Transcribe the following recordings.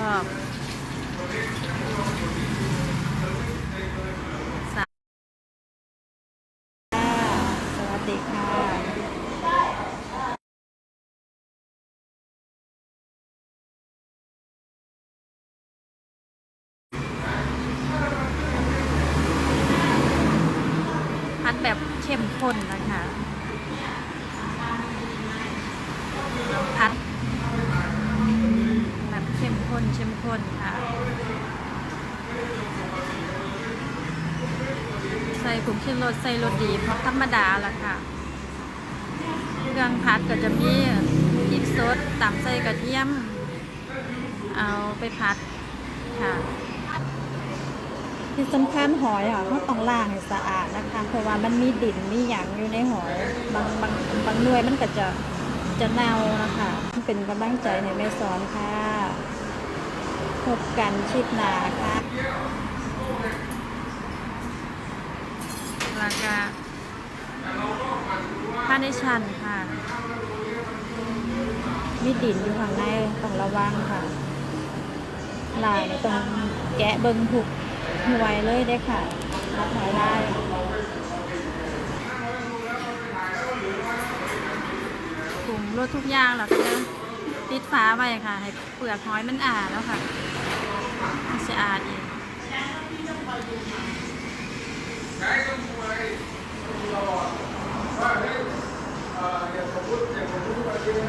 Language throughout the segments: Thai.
พร้อมสาสวัสดีค่ะพัดแบบเข้มข้นนะคะพัดแบบ เข้มข้นค่ะ ใส่ผงชูรสใส่รสดีเพราะธรรมดาละค่ะ เครื่องพัดก็จะมีพริกสดตำใส่กระเทียม เอาไปพัดค่ะ ที่สำคัญหอยอะเขาต้องล้างให้สะอาดนะคะ เพราะว่ามันมีดินมีหยังอยู่ในหอย บางบางบางหน่วยมันก็จะจะเน่านะคะ เป็นกำลังใจให้แม่สอนค่ะ พบกันคลิปหน้าค่ะแล้วก็ผ้าในชั้นค่ะ มีดินอยู่ข้างในต้องระวังค่ะลายนี่ต้องแกะเบิ่งถูกหน่วยเลยได้อค่ะรับหอยลายปรุงรสทุกอย่างแล้วก็จะปิดฟ้าไว้ค่ะ ให้เปลือกหอยมันอ่าแล้วค่ะ มันจะอาดเอง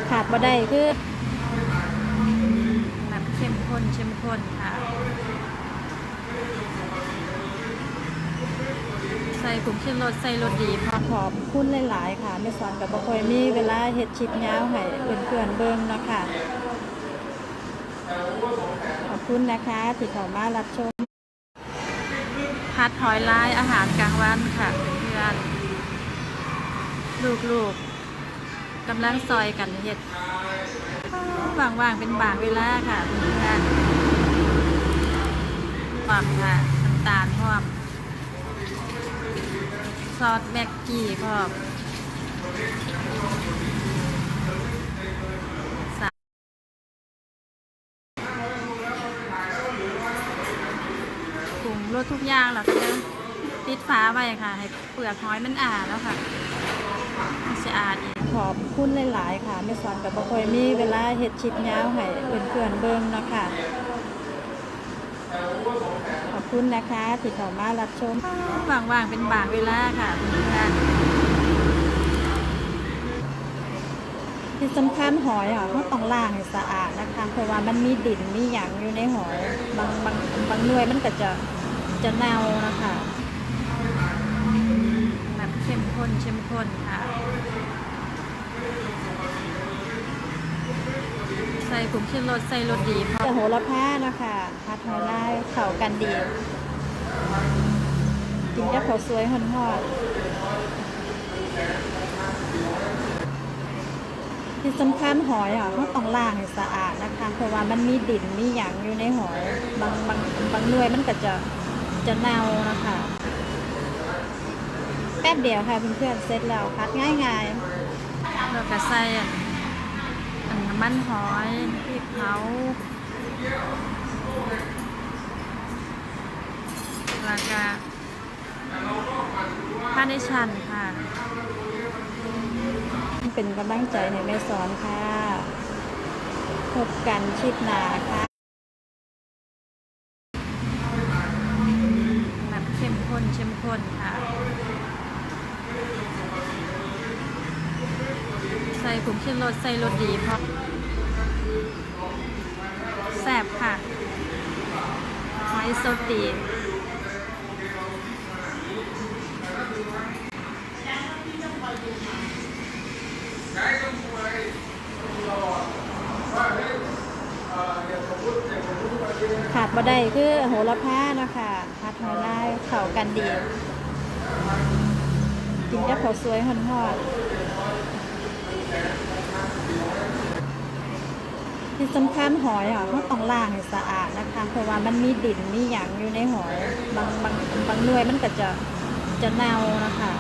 ขาดบ่ได้คือแบบเข้มข้นเข้มข้นค่ะ ใส่ผงชูรสใส่รสดีพร้อมขอบคุณหลาย ๆ ค่ะแม่สอนกับบ่ค่อยมีเวลาเฮ็ดชิปยาวให้เพื่อนๆเบิ่งเนาะค่ะขอบ คุณนะคะที่เข้ามารับชมพัดหอยลายอาหารกลางวันค่ะเพื่อนลูกๆกกำลังซอยกันเห็ดว่างๆเป็นบางเวลาค่ะเพื่อนๆปรับค่ะน้ำตาลพร้อมซอสแม็กกี้พร้อม ปรุงรสทุกอย่างแล้วก็จะปิดฟ้าไว้ค่ะ ให้เปลือกหอยมันอ่าแล้วค่ะมันจะอาดเองขอบคุณหลาย ๆ ค่ะแม่สอนกับบ่ค่อยมีเวลาเฮ็ดชิปยาวให้เพื่อนๆเบิ่งเนาะค่ะขอบคุณนะคะที่เข้ามารับชมว่างๆเป็นบางเวลาค่ะเพื่อนที่สำคัญหอยอะเขาต้องล้างให้สะอาดนะคะ เพราะว่ามันมีดินมีหยังอยู่ในหอย บางบางบางหน่วยมันก็จะ จะเน่านะคะแบบเข้มข้นเข้มข้นค่ะ ใส่ผงชูรสใส่รสดีพร้อมจะโหระพานะคะพัดหอยลายเข้ากันดีกินกับข้าวสวยหอนๆที่สำคัญหอยอะเขาต้องล้างให้สะอาดนะคะ เพราะว่ามันมีดินมีหยังอยู่ในหอย บางบางบางหน่วยมันก็จะ จะเน่านะคะแป๊บเดียวค่ะเพื่อนๆเสร็จแล้วพัดง่ายๆแล้วก็ใส่อันอันน้ำมันหอยพริกเผาแล้วก็ผ้าในชั้นค่ะ เป็นกำลังใจให้แม่สอนค่ะ พบกันคลิปหน้าค่ะ แบบเข้ม นค่ะ ใส่ผงชูรสใส่รสดีพร้อแซ่บค่ะหอยสดดีขาดบ่ได้คือโหระพาเนาะคะพัดหอยลายเข้ากันดี กินกับข้าวสวยหอนๆที่สำคัญหอยอะเขาต้องล้างให้สะอาดนะคะ เพราะว่ามันมีดินมีหยังอยู่ในหอย บางบางบางหน่วยมันก็จะจะเน่านะคะ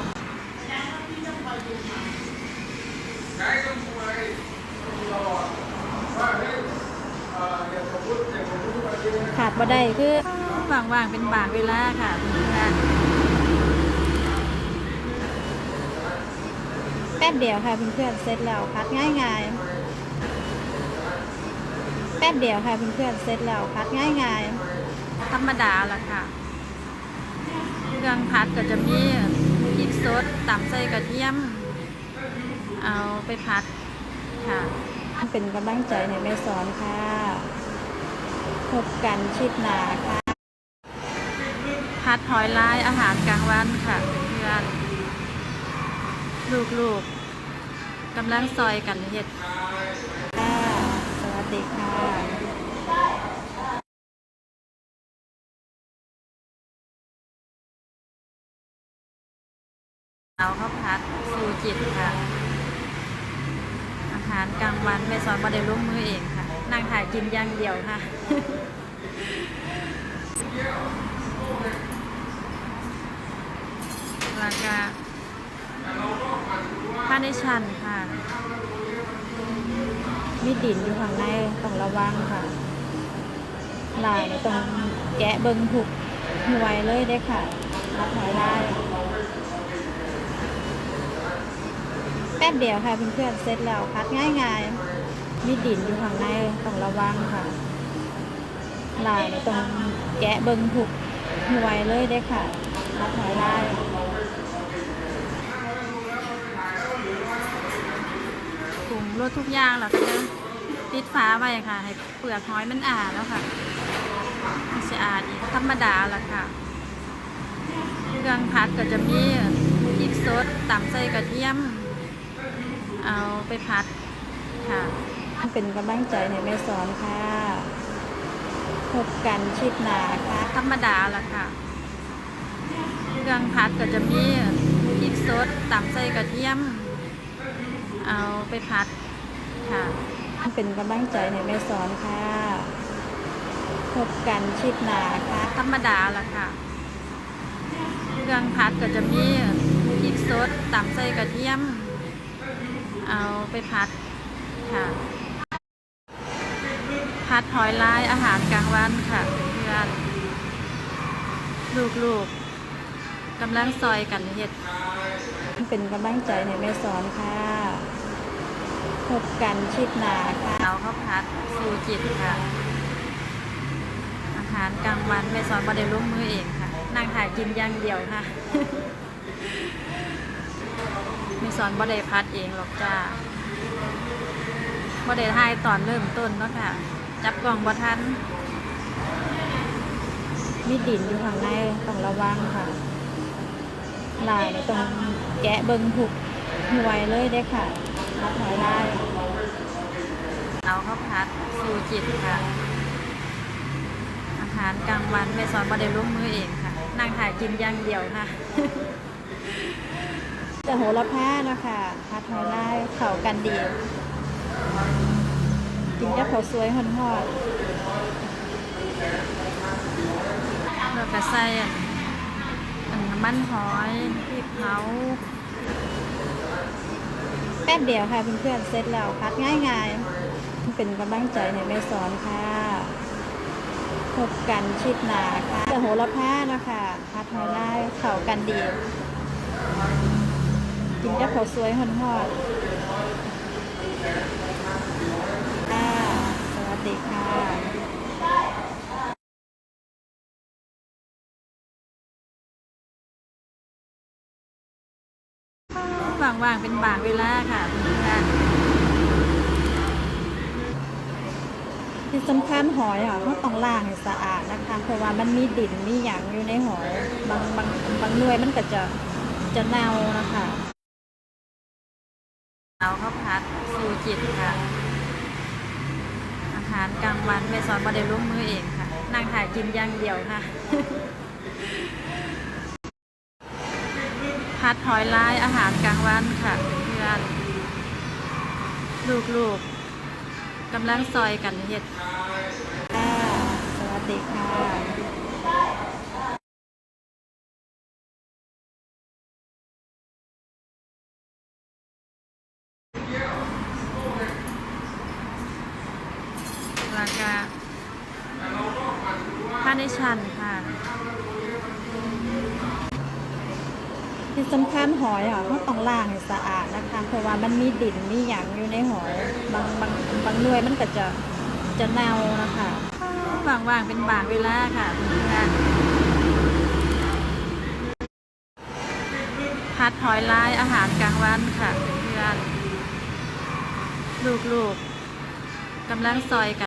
ขาดบ่ได้คือว่างๆเป็นบางเวลาค่ะเพื่อน แป๊บเดียวค่ะเพื่อนๆเสร็จแล้วพัดง่ายๆ แป๊บเดียวค่ะเพื่อนๆเสร็จแล้วพัดง่ายธรรมดาละค่ะเครื่องพัดก็จะมีพริกสดตำใส่กระเทียม เอาไปพัดค่ะๆเป็นกำลังใจให้แม่สอนค่ะ พบกันชิดหนาค่ะ พัดหอยลายอาหารกลางวันค่ะเพื่อน ลูกๆกำลังซอยกันเห็ดค่ะสวัสดีค่ะเอาข้าวพัดสูจิตค่ะ อาหารกลางวันไม่สอนมาได้ร่วมมือเองค่ะนั่งถ่ายกินอย่างเดียวค่ะแล้วก็ ผ้าในชั้นค่ะ มีดินอยู่ข้างในต้องระวังค่ะลายต้องแกะเบิงถูกหวยเลยได้ค่ะรับหอยลายแป๊บเดียวค่ะเพื่อนๆเสร็จแล้วพัดง่ายๆ มีดินอยู่ข้างในต้องระวังค่ะลายต้องแกะเบิงถูกหวยเลยได้ค่ะรับหอยลาย ถุง รถทุกอย่างแล้วก็จะติดฟ้าไว้ค่ะ ให้เปลือกหอยมันอ่าแล้วค่ะมันสะอาดอีกธรรมดาละค่ะ เครื่องพัดก็จะมีพริกสดตำใส่กระเทียม เอาไปพัดค่ะเป็นกำลังใจให้แม่สอนค่ะ พบกันชิดหนาค่ะ ธรรมดาละค่ะ เครื่องพัดก็จะมีพริกสดตำใส่กระเทียม เอาไปพัดค่ะ เป็นกำลังใจให้แม่สอนค่ะ พบกันชิดหนาค่ะ ธรรมดาละค่ะ เครื่องพัดก็จะมีพริกสดตำใส่กระเทียม เอาไปพัดค่ะ พัดหอยลายอาหารกลางวันค่ะเพื่อนลูกๆกำลังซอยกันเห็ด เป็นกำลังใจให้แม่สอนค่ะ พบกันชิดหนาค่ะเอาข้าวพัดสูจิตค่ะ อาหารกลางวันไม่สอนมาได้ร่วมมือเองค่ะ นั่งถ่ายกินอย่างเดียวค่ะไม่สอนบ่ได้พัดเองหรอกจ้าบ่ได้ถ่ายตอนเริ่มต้นเนาะค่ะ จับกล่องบ่ทันมีดินอยู่ข้างในต้องระวังค่ะลายนี่ต้องแกะเบิงถูกหน่วยเลยได้อค่ะ รับหอยลายเอาข้าวพัดสูจิตค่ะ อาหารกลางวันไม่สอนบ่ได้ร่วมมือเองค่ะ นั่งถ่ายกินอย่างเดียวค่ะจะโหระพาเนาะคะพัดหอยลายเข้ากันดี กินกับข้าวสวยหอนๆแล้วก็ใส่อันอันน้ำมันหอยพริกเผา แป๊บเดียวค่ะเพื่อนๆเสร็จแล้วพัดง่ายๆ เป็นกำลังใจให้แม่สอนค่ะพบกันชิดหนาค่ะจะโหระพาเนาะคะพัดหอยลายเข้ากันดี กินกับข้าวสวยหอนๆค่ะสวัสดีค่ะ ว่างๆ เป็นบางเวลาค่ะเพื่อนที่สำคัญหอยอะเขาต้องล้างให้สะอาดนะคะ เพราะว่ามันมีดินมีหยางอยู่ในหอยบางบางบางหน่วยมันก็จะจะเน่านะคะเอาข้าวผัดสูจิตค่ะ อาหารกลางวันไม่สอนมาได้ร่วมมือเองค่ะนั่งถ่ายกินอย่างเดียวค่ะ พัดหอยลายอาหารกลางวันค่ะเพื่อนลูกๆกำลังซอยกันเห็ดค่ะสวัสดีค่ะราคาาในชั้นค่ะ ที่ สำคัญหอยอะเขาต้องล้างให้สะอาดนะคะ เพราะว่ามันมีดินมีหยังอยู่ในหอย บางบางบางหน่วยมันก็จะจะเน่านะคะว่างๆเป็นบางเวลาค่ะเพื่อนพัดหอยลายอาหารกลางวันค่ะเพื่อนลูกๆกำลังซอยกัน